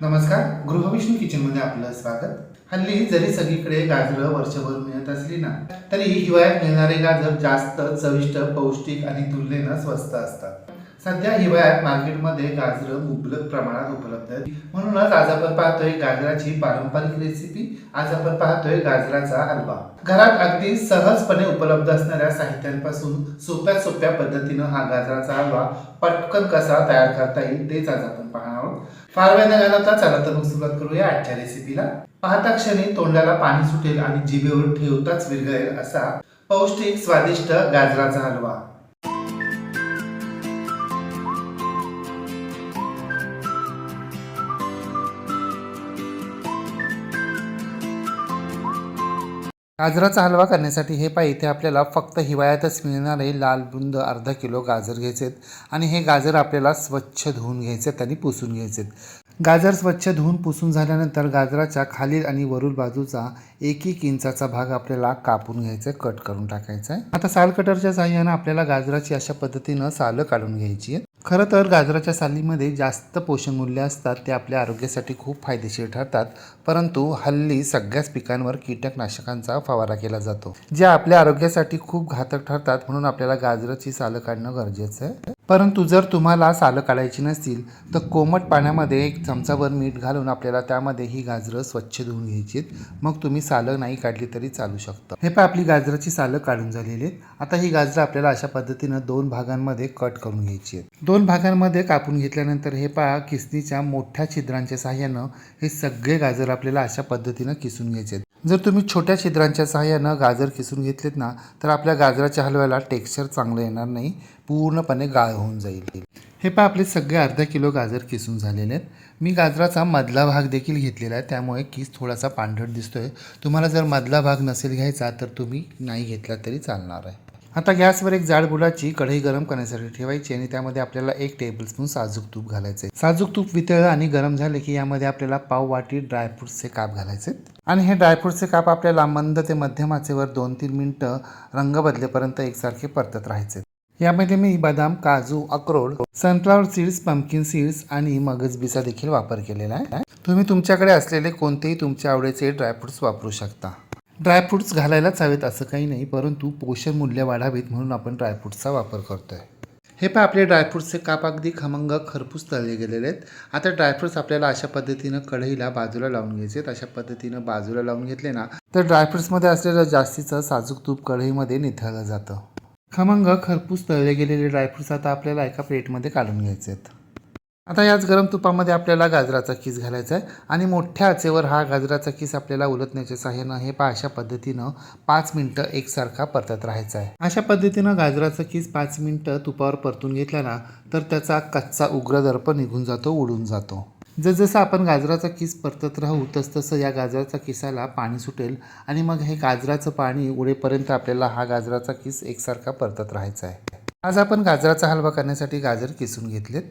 नमस्कार गृहविष्णू किचनमध्ये आपलं स्वागत. हल्ली जरी सगळीकडे गाजरं वर्षभर मिळत असली ना तरी हिवाळ्यात मिळणारे गाजर जास्त चविष्ट पौष्टिक आणि तुलनेनं स्वस्त असतात. सध्या हिवाळ्यात मार्केटमध्ये गाजरं मुबलक प्रमाणात उपलब्ध आहेत. म्हणूनच आज आपण पाहतोय गाजराची पारंपरिक रेसिपी. आज आपण पाहतोय गाजराचा हलवा. घरात अगदी सहजपणे उपलब्ध असणाऱ्या साहित्यांपासून सोप्या सोप्या पद्धतीनं हा गाजराचा हलवा पटकन कसा तयार करता येईल तेच आज आपण पाहणार फार वेळ न घालवता चला तर मग सुरुवात करूया आजच्या रेसिपीला पाहता क्षणी तोंडाला पाणी सुटेल आणि जिभेवर ठेवताच विरघळेल असा पौष्टिक स्वादिष्ट गाजराचा हलवा. गाजराचा हलवा करण्यासाठी हे पाय इथे आपल्याला फक्त हिवाळ्यातच मिळणारे लाल बुंद अर्धा किलो गाजर घ्यायचेत आणि हे गाजर आपल्याला स्वच्छ धुवून घ्यायचेत आणि पुसून घ्यायचेत. गाजर स्वच्छ धुवून पुसून झाल्यानंतर गाजराच्या खालील आणि वरील बाजूचा एक एक इंचाचा भाग आपल्याला कापून घ्यायचा आहे कट करून टाकायचा आहे. आता साल कटरच्या साह्यानं आपल्याला गाजराची अशा पद्धतीनं सालं काढून घ्यायची आहेत. खरं तर गाजराच्या सालीमध्ये जास्त पोषण मूल्य असतात ते आपल्या आरोग्यासाठी खूप फायदेशीर ठरतात. परंतु हल्ली सगळ्याच पिकांवर कीटकनाशकांचा फवारा केला जातो जे आपल्या आरोग्यासाठी खूप घातक ठरतात. म्हणून आपल्याला गाजराची सालं काढणं गरजेचं आहे. परंतु जर तुम्हाला सालं काढायची नसतील तर कोमट पाण्यामध्ये एक चमचाभर मीठ घालून आपल्याला त्यामध्ये ही गाजरं स्वच्छ धुवून घ्यायची मग तुम्ही सालं नाही काढली तरी चालू शकतं. हे पण आपली गाजराची सालं काढून झालेली आहेत. आता ही गाजरं आपल्याला अशा पद्धतीनं दोन भागांमध्ये कट करून घ्यायची आहेत. दोन भागांमध्ये कापून घेतल्यानंतर हे पहा किसनीच्या मोठ्या छिद्रांच्या सहाय्यानं हे सगळे गाजर आपल्याला अशा पद्धतीनं किसून घ्यायचे आहेत. जर तुम्ही छोट्या छिद्रांच्या सहाय्यानं गाजर किसून घेतलेत ना तर आपल्या गाजराच्या हलव्याला टेक्स्चर चांगलं येणार नाही. पूर्णपणे गाळ होऊन जाईल. हे पहा आपले सगळे अर्धा किलो गाजर किसून झालेले आहेत. मी गाजराचा मधला भाग देखील घेतलेला आहे. त्यामुळे किस थोडासा पांढरट दिसतोय. तुम्हाला जर मधला भाग नसेल घ्यायचा तर तुम्ही नाही घेतला तरी चालणार आहे. आता गॅसवर एक जाड बुडाची कढई गरम करण्यासाठी ठेवायची आणि त्यामध्ये आपल्याला एक टेबलस्पून साजूक तूप घालायचे साजूक तूप वितळलं आणि गरम झाले की यामध्ये आपल्याला पाव वाटी ड्रायफ्रुट्सचे काप घालायचे आणि हे ड्रायफ्रुट्सचे काप आपल्याला मंद ते मध्यम आचेवर दोन तीन मिनटं रंग बदलेपर्यंत एकसारखे परतत राहायचे यामध्ये मी बदाम काजू अक्रोड सनफ्लावर सीड्स पंपकिन सीड्स आणि मगजबीचा देखील वापर केलेला आहे. तुम्ही तुमच्याकडे असलेले कोणतेही तुमच्या आवडीचे ड्रायफ्रुट्स वापरू शकता. ड्रायफ्रुट्स घालायलाच हवेत असं काही नाही परंतु पोषण मूल्य वाढावीत म्हणून आपण ड्रायफ्रुट्सचा वापर करतोय. हे पण आपले ड्रायफ्रुट्सचे काप अगदी खमंग खरपूस तळले गेलेले आहेत. आता ड्रायफ्रुट्स आपल्याला अशा पद्धतीनं कढईला बाजूला लावून घ्यायचे आहेत. अशा पद्धतीनं बाजूला लावून घेतले ना तर ड्रायफ्रुट्समध्ये असलेलं जास्तीचं साजूक तूप कढईमध्ये निथळलं जातं. खमंग खरपूस तळले गेलेले ड्रायफ्रुट्स आता आपल्याला एका प्लेटमध्ये काढून घ्यायचे आहेत. आता याच गरम तुपामध्ये आपल्याला गाजराचा किस घालायचा आहे आणि मोठ्या आचेवर हा गाजराचा किस आपल्याला उलटण्याच्या सहाय्यानं हे पा अशा पद्धतीनं पाच मिनटं एकसारखा परतत राहायचा आहे. अशा पद्धतीनं गाजराचा किस पाच मिनटं तुपावर परतून घेतला ना तर त्याचा कच्चा उग्र दर्प निघून जातो उडून जातो. जसजसं आपण गाजराचा किस परतत राहू तसतसं या गाजराचा किसाला पाणी सुटेल आणि मग हे गाजराचं पाणी उडेपर्यंत आपल्याला हा गाजराचा किस एकसारखा परतत राहायचा आहे. आज आपण गाजराचा हलवा करण्यासाठी गाजर किसून घेतलेत.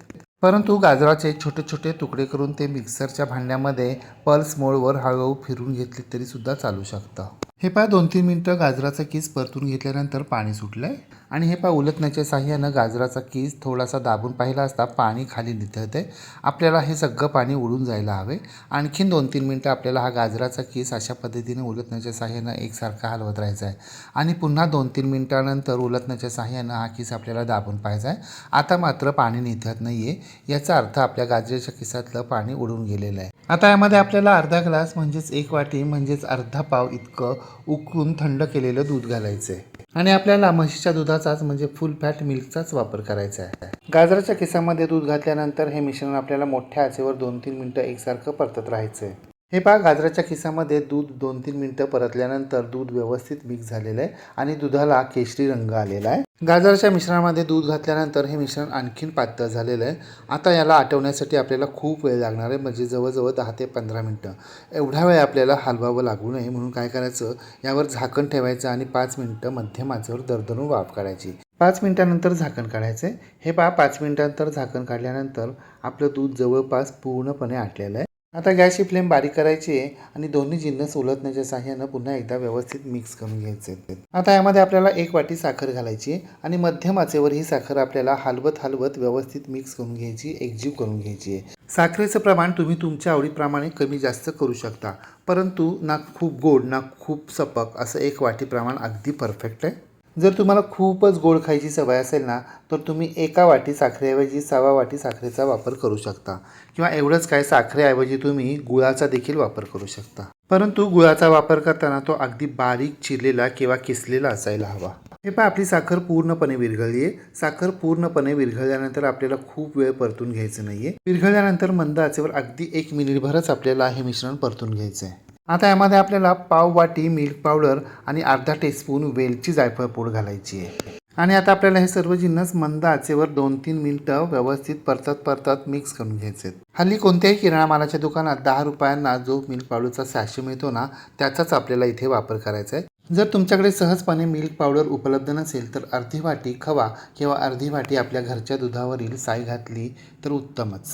परंतु गाजराचे छोटे छोटे तुकडे करून ते मिक्सरच्या भांड्यामध्ये पल्स मोडवर हळूहळू फिरून घेतले तरीसुद्धा चालू शकतं. हे पहा दोन तीन मिनटं गाजराचा केस परतून घेतल्यानंतर पाणी सुटलं आहे आणि हे पहा उलटण्याच्या साह्यानं गाजराचा केस थोडासा दाबून पाहिला असता पाणी खाली निथळते आपल्याला हे सगळं पाणी उडून जायला हवे. आणखीन दोन तीन मिनटं आपल्याला हा गाजराचा केस अशा पद्धतीने उलटण्याच्या साह्यानं एकसारखा हलवत राहायचा आहे. आणि पुन्हा दोन तीन मिनटानंतर उलटण्याच्या साह्यानं हा केस आपल्याला दाबून पाहायचा आहे. आता मात्र पाणी निथळत नाही आहे याचा अर्थ आपल्या गाजराच्या किसातलं पाणी उडून गेलेलं आहे. आता यामध्ये आपल्याला अर्धा ग्लास म्हणजेच एक वाटी म्हणजेच अर्धा पाव इतकं उकळून थंड केलेलं दूध घालायचं आहे आणि आपल्याला म्हशीच्या दुधाचाच म्हणजे फुल फॅट मिल्कचाच वापर करायचा आहे. गाजराच्या केसामध्ये दूध घातल्यानंतर हे मिश्रण आपल्याला मोठ्या आचेवर दोन तीन मिनटं एकसारखं परतत राहायचं आहे हे पहा गाजराच्या खिसामध्ये दूध दोन तीन मिनटं परतल्यानंतर दूध व्यवस्थित मिक्स झालेलं आहे आणि दुधाला केशरी रंग आलेला आहे. गाजराच्या मिश्रणामध्ये दूध घातल्यानंतर हे मिश्रण आणखीन पातळ झालेलं आहे. आता याला आटवण्यासाठी आपल्याला खूप वेळ लागणार आहे म्हणजे जवळजवळ दहा ते पंधरा मिनटं. एवढा वेळ आपल्याला हलवावं लागू नये म्हणून काय करायचं यावर झाकण ठेवायचं आणि पाच मिनटं मध्यम आचेवर दरदरून वाफ काढायची. पाच मिनटानंतर झाकण काढायचं हे पहा पाच मिनटानंतर झाकण काढल्यानंतर आपलं दूध जवळपास पूर्णपणे आटलेलं आहे. आता गॅसची फ्लेम बारीक करायची आहे आणि दोन्ही जिन्नस उलटण्याच्या साह्यानं पुन्हा एकदा व्यवस्थित मिक्स करून घ्यायचे आता यामध्ये आपल्याला एक वाटी साखर घालायची आहे आणि मध्यम आचेवर ही साखर आपल्याला हलवत हलवत व्यवस्थित मिक्स करून घ्यायची एकजीव करून घ्यायची आहे. साखरेचं प्रमाण तुम्ही तुमच्या आवडीप्रमाणे कमी जास्त करू शकता परंतु ना खूप गोड ना खूप सपक असं एक वाटी प्रमाण अगदी परफेक्ट आहे. जर तुम्हाला खूपच गोड खायची सवय असेल ना तर तुम्ही एका वाटी साखरेऐवजी सवा वाटी साखरेचा वापर करू शकता. किंवा एवढंच काय साखरेऐवजी तुम्ही गुळाचा देखील वापर करू शकता. परंतु गुळाचा वापर करताना तो अगदी बारीक चिरलेला किंवा किसलेला असायला हवा. हे पण आपली साखर पूर्णपणे विरघळली आहे. साखर पूर्णपणे विरघळल्यानंतर आपल्याला खूप वेळ परतून घ्यायचं नाहीये. विरघळल्यानंतर मंद आचेवर अगदी एक मिनिटभरच आपल्याला हे मिश्रण परतून घ्यायचं आहे आता यामध्ये आपल्याला पाव वाटी मिल्क पावडर आणि अर्धा टीस्पून वेलची जायफळ पूड घालायची आहे. आणि आता आपल्याला हे सर्व जिन्नस मंद आचेवर दोन तीन मिनटं व्यवस्थित परतत परतत मिक्स करून घ्यायचे आहेत. हल्ली कोणत्याही किराणा मालाच्या दुकानात दहा रुपयांना जो मिल्क पावडरचा सॅशे मिळतो ना त्याचाच आपल्याला इथे वापर करायचा आहे. जर तुमच्याकडे सहजपणे मिल्क पावडर उपलब्ध नसेल तर अर्धी वाटी खवा किंवा अर्धी वाटी आपल्या घरच्या दुधावरील साय घातली तर उत्तमच.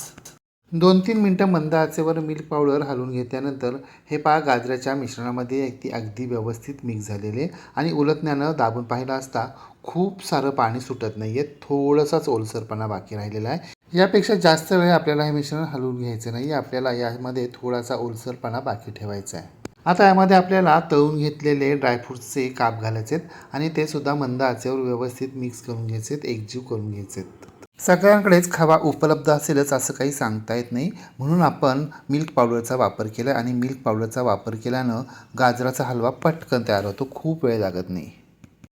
दोन तीन मिनटं मंद आचेवर मिल्क पावडर हलवून घेतल्यानंतर हे पहा गाजराच्या मिश्रणामध्ये ती अगदी व्यवस्थित मिक्स झालेले आणि उलटण्यानं दाबून पाहिलं असता खूप सारं पाणी सुटत नाही आहे थोडंसाच ओलसरपणा बाकी राहिलेला आहे. यापेक्षा जास्त वेळ आपल्याला हे मिश्रण हलवून घ्यायचं नाही आपल्याला यामध्ये थोडासा ओलसरपणा बाकी ठेवायचा आहे. आता यामध्ये आपल्याला तळून घेतलेले ड्रायफ्रूट्सचे काप घालायचे आहेत आणि ते सुद्धा मंद आचेवर व्यवस्थित मिक्स करून घ्यायचे आहेत एकजीव करून घ्यायचे आहेत सगळ्यांकडेच खवा उपलब्ध असेलच असं काही सांगता येत नाही. म्हणून आपण मिल्क पावडरचा वापर केला आणि मिल्क पावडरचा वापर केल्यानं गाजराचा हलवा पटकन तयार होतो खूप वेळ लागत नाही.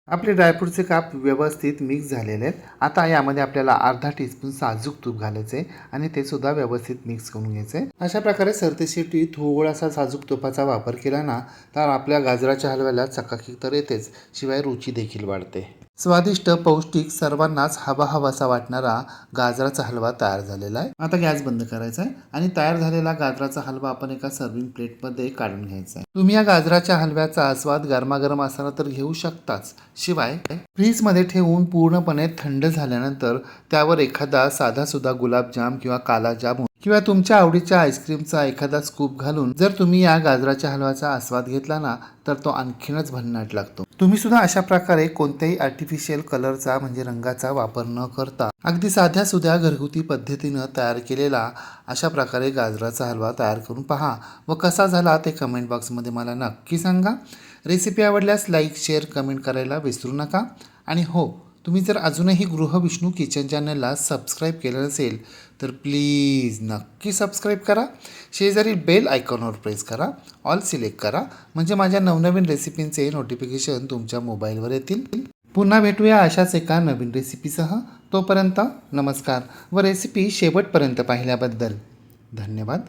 आपले ड्रायफ्रूटचे काप व्यवस्थित मिक्स झालेले आहेत. आता यामध्ये आपल्याला अर्धा टीस्पून साजूक तूप घालायचे आणि ते सुद्धा व्यवस्थित मिक्स करून घ्यायचे अशा प्रकारे सरतेशेवटी थोडासा साजूक तुपाचा वापर केला ना तर आपल्या गाजराच्या हलव्याला चकाकी तर येतेच शिवाय रुची देखील वाढते. स्वादिष्ट पौष्टिक सर्वांनाच हवा हवासा वाटणारा गाजराचा हलवा तयार झालेला आहे. आता गॅस बंद करायचा आहे आणि तयार झालेला गाजराचा हलवा आपण एका सर्विंग प्लेटमध्ये काढून घ्यायचा आहे. तुम्ही या गाजराच्या हलव्याचा आस्वाद गरमागरम असताना तर घेऊ शकताच. शिवाय फ्रीजमध्ये ठेवून पूर्णपणे थंड झाल्यानंतर त्यावर एखादा साधा सुद्धा गुलाबजाम किंवा काला जामून किंवा तुमच्या आवडीच्या आईस्क्रीमचा एखादा स्कूप घालून जर तुम्ही या गाजराच्या हलवाचा आस्वाद घेतला ना तर तो आणखीनच भन्नाट लागतो. तुम्ही सुद्धा अशा प्रकारे कोणत्याही आर्टिफिशियल कलरचा म्हणजे रंगाचा वापर न करता अगदी साध्या सुध्या घरगुती पद्धतीनं तयार केलेला अशा प्रकारे गाजराचा हलवा तयार करून पहा. व कसा झाला ते कमेंट बॉक्समध्ये मला नक्की सांगा. रेसिपी आवडल्यास लाईक शेअर कमेंट करायला विसरू नका. आणि हो तुम्ही जर अजूनही गृहविष्णू किचन चॅनलला सबस्क्राईब केलं नसेल तर प्लीज नक्की सबस्क्राईब करा. शेजारी बेल आयकॉनवर प्रेस करा. ऑल सिलेक्ट करा. म्हणजे माझ्या नवनवीन रेसिपींचे नोटिफिकेशन तुमच्या मोबाईलवर येतील. पुन्हा भेटूया अशाच एका नवीन रेसिपीसह तोपर्यंत नमस्कार व रेसिपी शेवटपर्यंत पाहिल्याबद्दल धन्यवाद.